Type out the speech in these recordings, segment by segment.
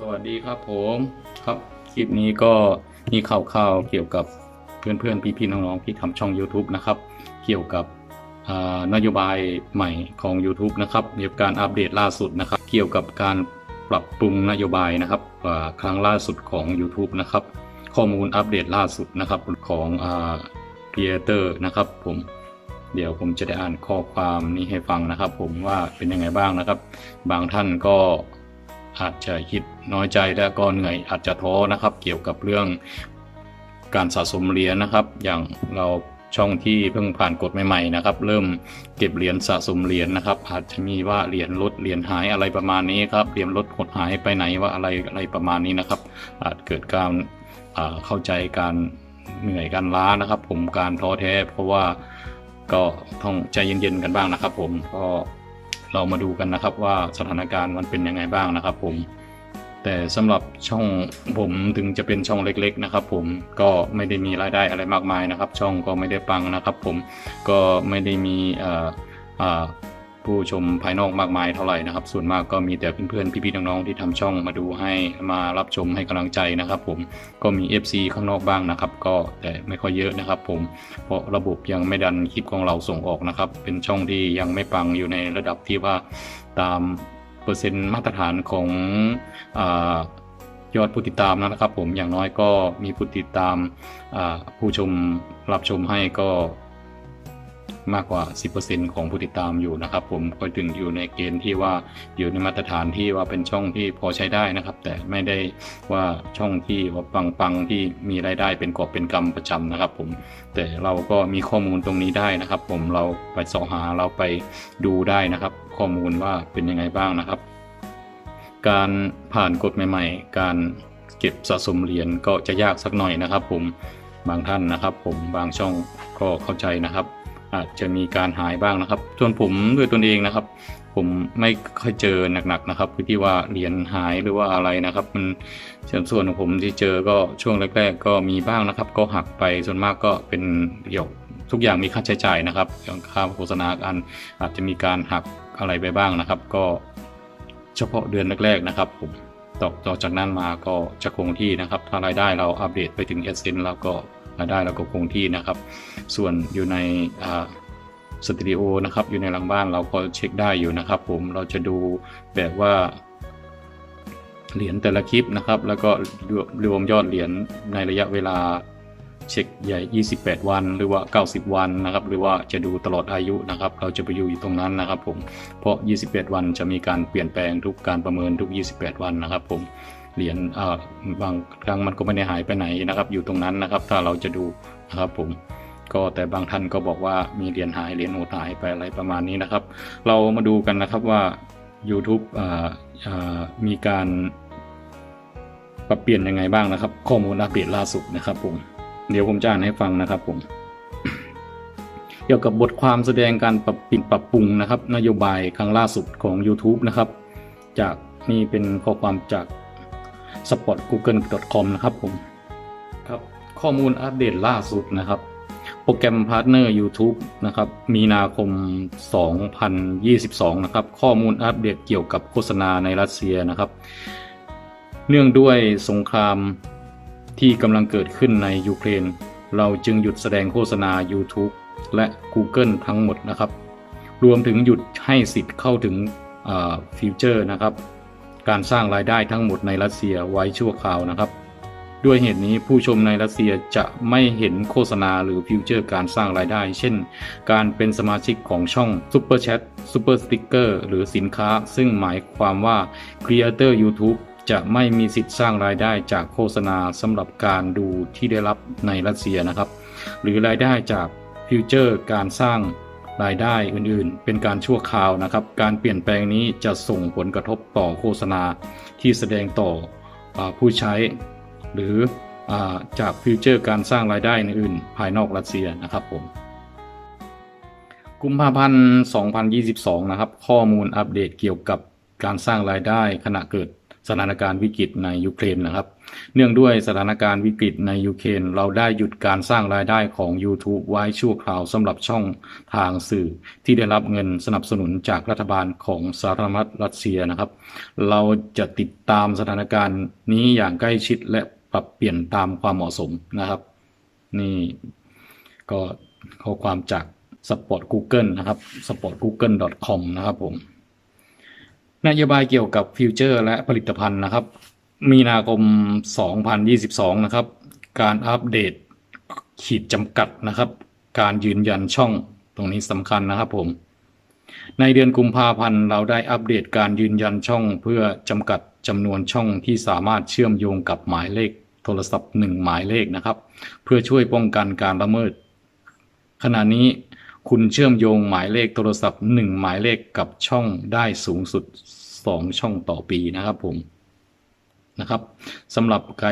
สวัสดีครับผมครับคลิปนี้ก็มีข่าวๆเกี่ยวกับเพื่อนๆพี่ๆน้องๆที่ทำช่อง YouTube นะครับ เกี่ยวกับนโยบายใหม่ของ YouTube นะครับเกี่ยวกับการอัปเดตล่าสุดนะครับ เกี่ยวกับการปรับปรุงนโยบายนะครับครั้งล่าสุดของ YouTube นะครับ ข้อมูลอัปเดตล่าสุดนะครับของอ่า Creator นะครับผมเดี๋ยวผมจะได้อ่านข้อความนี้ให้ฟังนะครับ ผมว่าเป็นยังไงบ้างนะครับ บางท่านก็ อาจจะคิดน้อยใจและก็เหนื่อยอาจจะท้อนะครับ เกี่ยวกับเรื่องการสะสมเหรียญนะครับ อย่างเราช่องที่เพิ่งผ่านกฎใหม่ๆนะครับ เริ่มเก็บเหรียญสะสมเหรียญนะครับ อาจจะมีว่าเหรียญลดเหรียญหายอะไรประมาณนี้ครับเหรียญลดหดหายไปไหนว่าอะไรอะไรประมาณนี้นะครับ อาจเกิดการเข้าใจการเหนื่อยการล้านะครับ ผมการท้อแท้ เพราะว่าก็ต้องใจเย็นๆกันบ้างนะครับ ผมก็ เรามาดูกันนะครับว่าสถานการณ์มันเป็นยังไงบ้างนะครับผม แต่สำหรับช่องผมถึงจะเป็นช่องเล็ก ๆ นะครับ ผมก็ไม่ได้มีรายได้อะไรมากมายนะครับ ช่องก็ไม่ได้ปังนะครับ ผมก็ไม่ได้มีอ่าอ่า ผู้ชมภายนอกมากมายเท่าไหร่นะครับ ส่วนมากก็มีแต่เพื่อนๆพี่ๆน้องๆที่ทำช่องมาดูให้มารับชมให้กำลังใจนะครับ ผมก็มี FC ข้างนอกบ้างนะครับ ก็แต่ไม่ค่อยเยอะนะครับ ผมเพราะระบบยังไม่ดันคลิปของเราส่งออกนะครับ เป็นช่องที่ยังไม่ปังอยู่ในระดับที่ว่าตามเปอร์เซ็นต์มาตรฐานของอยอดผู้ติดตามนะครับ ผมอย่างน้อยก็มีผู้ติดตามผู้ชมรับชมให้ก็ มากกว่า 10%ของผู้ติดตามอยู่นะครับ ผมก็ถึงอยู่ในเกณฑ์ที่ว่าอยู่ในมาตรฐานที่ว่าเป็นช่องที่พอใช้ได้นะครับ แต่ไม่ได้ว่าช่องที่ว่าปังๆที่มีรายได้เป็นกอบเป็นกำประจำนะครับ ผมแต่เราก็มีข้อมูลตรงนี้ได้นะครับ ผมเราไปสอหาเราไปดูได้นะครับ ข้อมูลว่าเป็นยังไงบ้างนะครับ การผ่านกฎใหม่ ๆ การเก็บสะสมเหรียญก็จะยากสักหน่อยนะครับ ผมบางท่านนะครับ ผมบางช่องก็เข้าใจนะครับ อาจจะมีการหายบ้างนะครับ ส่วนผมด้วยตนเองนะครับ ผมไม่ค่อยเจอหนักๆนะครับคือที่ว่าเหรียญหายหรือว่าอะไรนะครับ มันส่วนส่วนของผมที่เจอก็ช่วงแรก ๆ ก็มีบ้างนะครับ ก็หักไปส่วนมากก็เป็นเดี่ยวทุกอย่างมีค่าใช้จ่ายนะครับอย่างค่าโฆษณาการอาจจะมีการหักอะไรไปบ้างนะครับ ก็เฉพาะเดือนแรกๆนะครับผมต่อต่อจากนั้นมาก็จะคงที่นะครับ ถ้ารายได้เราอัปเดตไปถึงเอเซนแล้วก็ รายได้เราก็คงที่นะครับ ส่วนอยู่ในสตูดิโอนะครับ อยู่ในหลังบ้านเราก็เช็คได้อยู่นะครับ ผมเราจะดูแบบว่าเหรียญแต่ละคลิปนะครับ แล้วก็รวมรวมยอดเหรียญในระยะเวลาเช็คใหญ่ 28 วัน หรือว่า 90 วันนะครับ หรือว่าจะดูตลอดอายุนะครับ เราจะไปอยู่อยู่ตรงนั้นนะครับผม เพราะ 28 วันจะมีการเปลี่ยนแปลงทุกการประเมินทุก 28 วันนะครับผม เหรียญบางครั้งมันก็ไม่ได้หายไปไหนนะครับ อยู่ตรงนั้นนะครับ ถ้าเราจะดูนะครับผมก็แต่บางท่านก็บอกว่ามีเหรียญหายเหรียญโหดหายไปอะไรประมาณนี้นะครับ เรามาดูกันนะครับว่า YouTube อ่ามีการปรับเปลี่ยนยังไงบ้างนะครับ ข้อมูลอัปเดตล่าสุดนะครับผมเดี๋ยวผมจะอ่านให้ฟังนะครับผมเกี่ยวกับบทความแสดงการปรับปปรับปรุงนะครับ นโยบายครั้งล่าสุดของ YouTube นะครับ จากนี่เป็นข้อความจาก spotgoogle.com นะครับผมครับข้อมูลอัปเดตล่าสุดนะครับ โปรแกรมพาร์ทเนอร์ YouTube นะครับมีนาคม 2022 นะครับ ข้อมูลอัปเดตเกี่ยวกับโฆษณาในรัสเซียนะครับ เนื่องด้วยสงครามที่กำลังเกิดขึ้นในยูเครน เราจึงหยุดแสดงโฆษณา YouTube และ Google ทั้งหมดนะครับ รวมถึงหยุดให้สิทธิ์เข้าถึงฟิวเจอร์นะครับ การสร้างรายได้ทั้งหมดในรัสเซียไว้ชั่วคราวนะครับ ด้วยเหตุนี้ผู้ชมในรัสเซียจะไม่เห็นโฆษณาหรือฟิวเจอร์การสร้างรายได้ เช่น การเป็นสมาชิกของช่อง Super Chat Super Sticker หรือสินค้า ซึ่งหมายความว่า Creator YouTube จะไม่มีสิทธิ์สร้างรายได้จากโฆษณาสำหรับการดูที่ได้รับในรัสเซียนะครับ หรือรายได้จากฟิวเจอร์การสร้าง รายได้อื่นๆ เป็นการชั่วคราวนะครับ การเปลี่ยนแปลงนี้จะส่งผลกระทบต่อโฆษณาที่แสดงต่ออผู้ใช้ หรืออจากฟิวเจอร์การสร้างรายได้อื่นๆ ภายนอกรัสเซียนะครับผมกุมภาพันธ์ 2022 นะครับ ข้อมูลอัปเดตเกี่ยวกับการสร้างรายได้ขณะเกิดสถานการณ์วิกฤตในยูเครนนะครับ เนื่องด้วยสถานการณ์วิกฤตในยูเครนเราได้หยุดการสร้างรายได้ของ YouTube ไว้ชั่วคราวสำหรับช่องทางสื่อที่ได้รับเงินสนับสนุนจากรัฐบาลของสหรัฐรัสเซียนะครับ เราจะติดตามสถานการณ์นี้อย่างใกล้ชิดและปรับเปลี่ยนตามความเหมาะสมนะครับ นี่ก็ข้อความจาก Sport Google นะครับ sportgoogle.com นะครับผมนโยบายเกี่ยวกับฟิวเจอร์และผลิตภัณฑ์นะครับ มีนาคม 2022 นะครับ การอัปเดตขีดจำกัดนะครับ การยืนยันช่องตรงนี้สำคัญนะครับผม ในเดือนกุมภาพันธ์เราได้อัปเดตการยืนยันช่องเพื่อจำกัดจำนวนช่องที่สามารถเชื่อมโยงกับหมายเลขโทรศัพท์ 1 หมายเลขนะครับ เพื่อช่วยป้องกันการละเมิด ขณะนี้คุณเชื่อมโยงหมายเลขโทรศัพท์ 1 หมายเลขกับช่องได้สูงสุด 2 ช่องต่อปีนะครับผม นะครับสำหรับใคร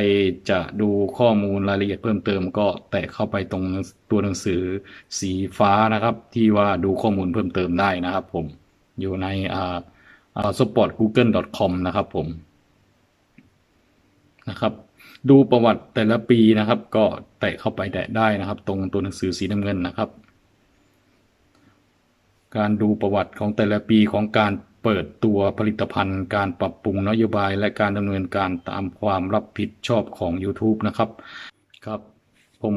จะดูข้อมูลรายละเอียดเพิ่มเติมก็แตะเข้าไปตรงตัวหนังสือสีฟ้านะครับ ที่ว่าดูข้อมูลเพิ่มเติมได้นะครับผมอยู่ในอ่าอ่า sportgoogle.com นะครับผมนะครับ ดูประวัติแต่ละปีนะครับ ก็แตะเข้าไปแตะได้นะครับ ตรงตัวหนังสือสีน้ำเงินนะครับ การดูประวัติของแต่ละปีของการ เปิดตัวผลิตภัณฑ์ การปรับปรุงนโยบายและการดำเนินการตามความรับผิดชอบของ YouTube นะครับ ครับ ผม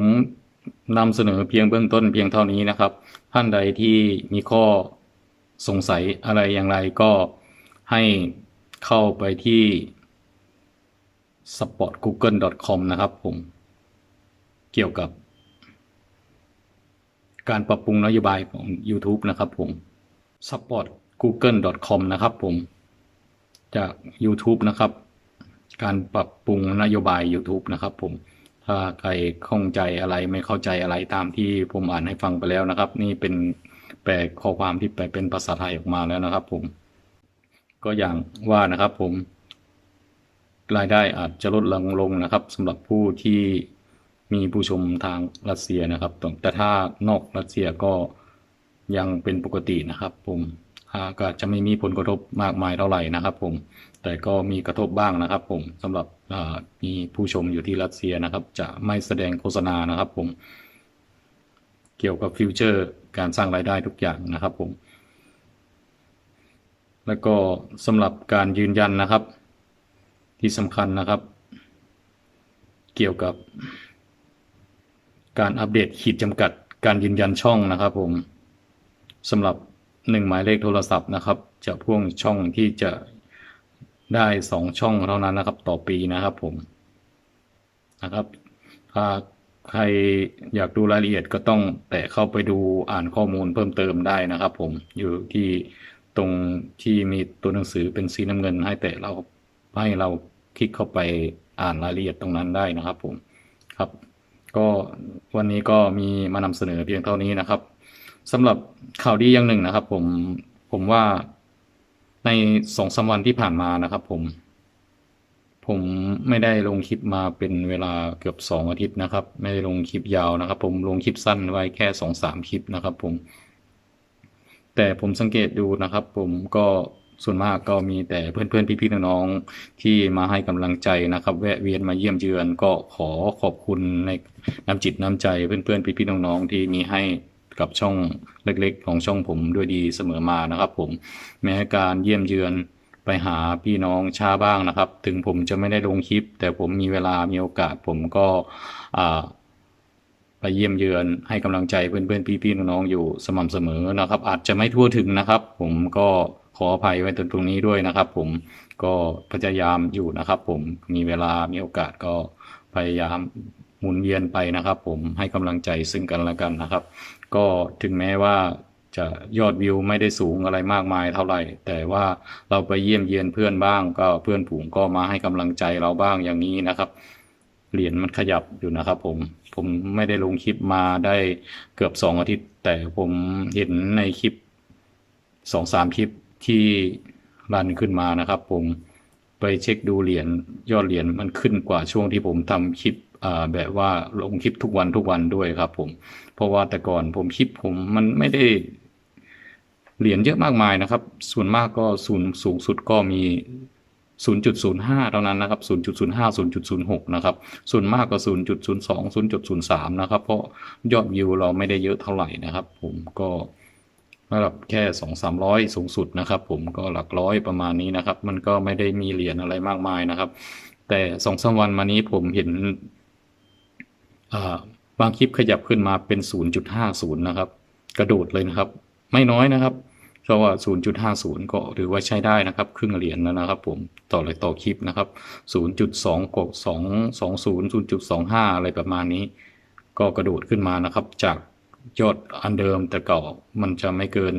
นำเสนอเพียงเบื้องต้นเพียงเท่านี้นะครับ ท่านใดที่มีข้อสงสัยอะไรอย่างไรก็ให้เข้าไปที่ sportgoogle.com นะครับผม เกี่ยวกับ การปรับปรุงนโยบายของ YouTube นะครับผม support google.com นะครับผม จาก YouTube นะครับ การปรับปรุงนโยบาย YouTube นะครับผม ถ้าใครข้องใจอะไรไม่เข้าใจอะไรตามที่ผมอ่านให้ฟังไปแล้วนะครับ นี่เป็นแปลข้อความที่แปลเป็นภาษาไทยออกมาแล้วนะครับผม ก็อย่างว่านะครับผม รายได้อาจจะลดลงลงนะครับสำหรับผู้ที่มีผู้ชมทางรัสเซียนะครับ แต่ถ้านอกรัสเซียก็ยังเป็นปกตินะครับผม ก็จะไม่มีผลกระทบมากมายเท่าไหร่นะครับผม แต่ก็มีกระทบบ้างนะครับผมสำหรับมีผู้ชมอยู่ที่รัสเซียนะครับ จะไม่แสดงโฆษณานะครับผม เกี่ยวกับฟิวเจอร์การสร้างรายได้ทุกอย่างนะครับผม แล้วก็สำหรับการยืนยันนะครับ ที่สำคัญนะครับ เกี่ยวกับ การอัปเดตขีดจำกัดการยืนยันช่องนะครับผมสำหรับ หนึ่งหมายเลขโทรศัพท์นะครับ จะพ่วงช่องที่จะได้สองช่องเท่านั้นนะครับ ต่อปีนะครับผมนะครับถ้าใครอยากดูรายละเอียดก็ต้องแต่เข้าไปดูอ่านข้อมูลเพิ่มเติมได้นะครับ ผมอยู่ที่ตรงที่มีตัวหนังสือเป็นสีน้ำเงิน ให้แต่เราให้เราคลิกเข้าไปอ่านรายละเอียดตรงนั้นได้นะครับผมครับ ก็วันนี้ก็มีมานำเสนอเพียงเท่านี้นะครับ สำหรับข่าวดีอย่างหนึ่งนะครับ ผมผมว่าในสองสาวันที่ผ่านมานะครับ ผม ผมไม่ได้ลงคลิปมาเป็นเวลาเกือบสองอาทิตย์นะครับ ไม่ได้ลงคลิปยาวนะครับ ผมลงคลิปสั้นไว้แค่สองสามคลิปนะครับ ผม แต่ผมสังเกตดูนะครับ ผมก็ส่วนมากก็มีแต่เพื่อนๆ พี่ๆ น้องๆ ที่มาให้กำลังใจนะครับ แวะเวียนมาเยี่ยมเยือนก็ขอขอบคุณในน้ำจิตน้ำใจเพื่อนๆ พี่ๆ น้องๆ ที่มีให้ กับช่องเล็กๆ ของช่องผมด้วยดีเสมอมานะครับ ผมแม้การเยี่ยมเยือนไปหาพี่น้องช้าบ้างนะครับ ถึงผมจะไม่ได้ลงคลิป แต่ผมมีเวลามีโอกาสผมก็ไปเยี่ยมเยือนให้กำลังใจเพื่อนๆพี่ๆน้องๆอยู่สม่ำเสมอนะครับ อาจจะไม่ทั่วถึงนะครับ ผมก็ขออภัยไว้ตรงนี้ด้วยนะครับ ผมก็พยายามอยู่นะครับ ผมมีเวลามีโอกาสก็พยายามหมุนเวียนไปนะครับ ผมให้กำลังใจซึ่งกันและกันนะครับ ก็ถึงแม้ว่าจะยอดวิวไม่ได้สูงอะไรมากมายเท่าไหร่ แต่ว่าเราไปเยี่ยมเยียนเพื่อนบ้าง ก็เพื่อนผูงก็มาให้กำลังใจเราบ้างอย่างนี้นะครับ เหรียญมันขยับอยู่นะครับผมผมไม่ได้ลงคลิปมาได้เกือบสองอาทิตย์ แต่ผมเห็นในคลิปสองสามคลิปที่รันขึ้นมานะครับ ผมไปเช็คดูเหรียญยอดเหรียญมันขึ้นกว่าช่วงที่ผมทำคลิป แบบว่าลงคลิปทุกวันทุกวันด้วยครับ ผม เพราะว่าแต่ก่อนผมคลิปผมมันไม่ได้เหรียญเยอะมากมายนะครับ ส่วนมากก็สูงสูงสุดก็มี 0.05 เท่านั้นนะครับ 0.05 0.06 นะครับ ส่วนมากก็ 0.02 0.03 นะครับ เพราะยอดวิวเราไม่ได้เยอะเท่าไหร่นะครับ ผมก็ระดับแค่ 2 300 สูงสุดนะครับ ผมก็หลักร้อยประมาณนี้นะครับ มันก็ไม่ได้มีเหรียญอะไรมากมายนะครับ แต่สองสามวันมานี้ผมเห็น บางคลิปขยับขึ้นมาเป็น 0.50 นะครับ กระโดดเลยนะครับ ไม่น้อยนะครับเพราะว่า 0.50 ก็ถือว่าใช้ได้นะครับ ครึ่งเหรียญแล้วนะครับ ผมต่อเลยต่อคลิปนะครับ 0.2ก2 20 0.25 อะไรประมาณนี้ ก็กระโดดขึ้นมานะครับ จากยอดอันเดิมแต่เก่ามันจะไม่เกิน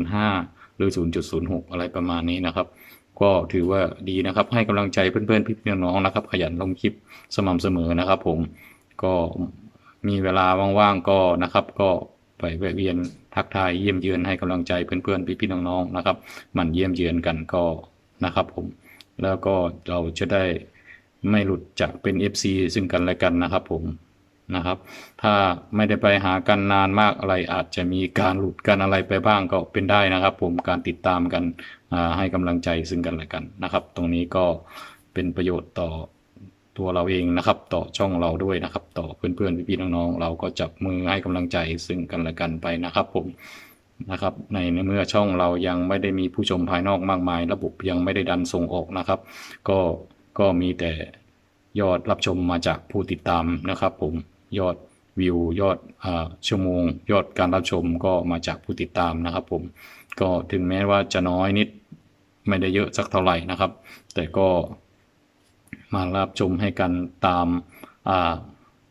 0.05 หรือ 0.06 อะไรประมาณนี้นะครับ ก็ถือว่าดีนะครับ ให้กำลังใจเพื่อนๆพี่น้องๆนะครับ ขยันลงคลิปสม่ำเสมอนะครับ ผม ก็มีเวลาว่างๆก็นะครับ ก็ไปแวะเวียนทักทายเยี่ยมเยือนให้กำลังใจเพื่อนๆพี่ๆน้องๆนะครับหมันเยี่ยมเยือนกันก็นะครับผมแล้วก็เราจะได้ไม่หลุดจากเป็น FC ซึ่งกันและกันนะครับผมนะครับ ถ้าไม่ได้ไปหากันนานมากอะไรอาจจะมีการหลุดกันอะไรไปบ้างก็เป็นได้นะครับ ผมการติดตามกันให้กำลังใจซึ่งกันและกันนะครับ ตรงนี้ก็เป็นประโยชน์ต่อ ตัวเราเองนะครับ ต่อช่องเราด้วยนะครับ ต่อเพื่อนๆพี่ๆน้องๆเราก็จับมือให้กำลังใจซึ่งกันและกันไปนะครับผมนะครับในในเมื่อช่องเรายังไม่ได้มีผู้ชมภายนอกมากมาย ระบบยังไม่ได้ดันส่งออกนะครับ ก็ก็มีแต่ยอดรับชมมาจากผู้ติดตามนะครับ ผมยอดวิวยอดอชั่วโมง ยอดการรับชมก็มาจากผู้ติดตามนะครับ ผมก็ถึงแม้ว่าจะน้อยนิดไม่ได้เยอะสักเท่าไหร่นะครับ แต่ก็ มารับชมให้กันตาม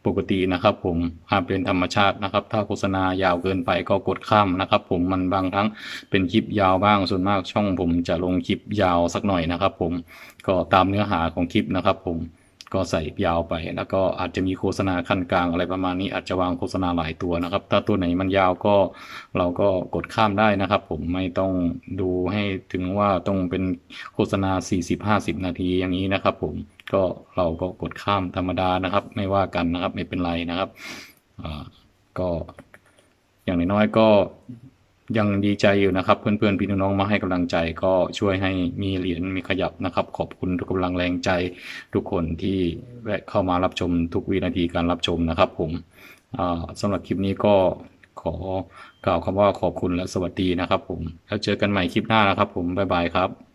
ปกตินะครับผมหากเป็นธรรมชาตินะครับ ถ้าโฆษณายาวเกินไปก็กดข้ามนะครับ ผมมันบางครั้งเป็นคลิปยาวบ้างส่วนมากช่องผมจะลงคลิปยาวสักหน่อยนะครับ ผมก็ตามเนื้อหาของคลิปนะครับ ผม ก็ใส่ยาวไป แล้วก็อาจจะมีโฆษณาขั้นกลางอะไรประมาณนี้อาจจะวางโฆษณาหลายตัวนะครับ ถ้าตัวไหนมันยาวก็เราก็กดข้ามได้นะครับ ผมไม่ต้องดูให้ถึงว่าต้องเป็นโฆษณา 40-50 นาทีอย่างนี้นะครับ ผมก็เราก็กดข้ามธรรมดานะครับ ไม่ว่ากันนะครับไม่เป็นไรนะครับก็อย่างน้อยๆก็ ยังดีใจอยู่นะครับ เพื่อนๆพี่น้องมาให้กำลังใจก็ช่วยให้มีเหรียญมีขยับนะครับ ขอบคุณทุกกำลังแรงใจทุกคนที่แวะเข้ามารับชมทุกวินาทีการรับชมนะครับ ผมสำสำหรับคลิปนี้ก็ขอกล่าวคำว่าขอบคุณและสวัสดีนะครับ ผมแล้วเจอกันใหม่คลิปหน้านะครับ ผมบ๊ายบายครับ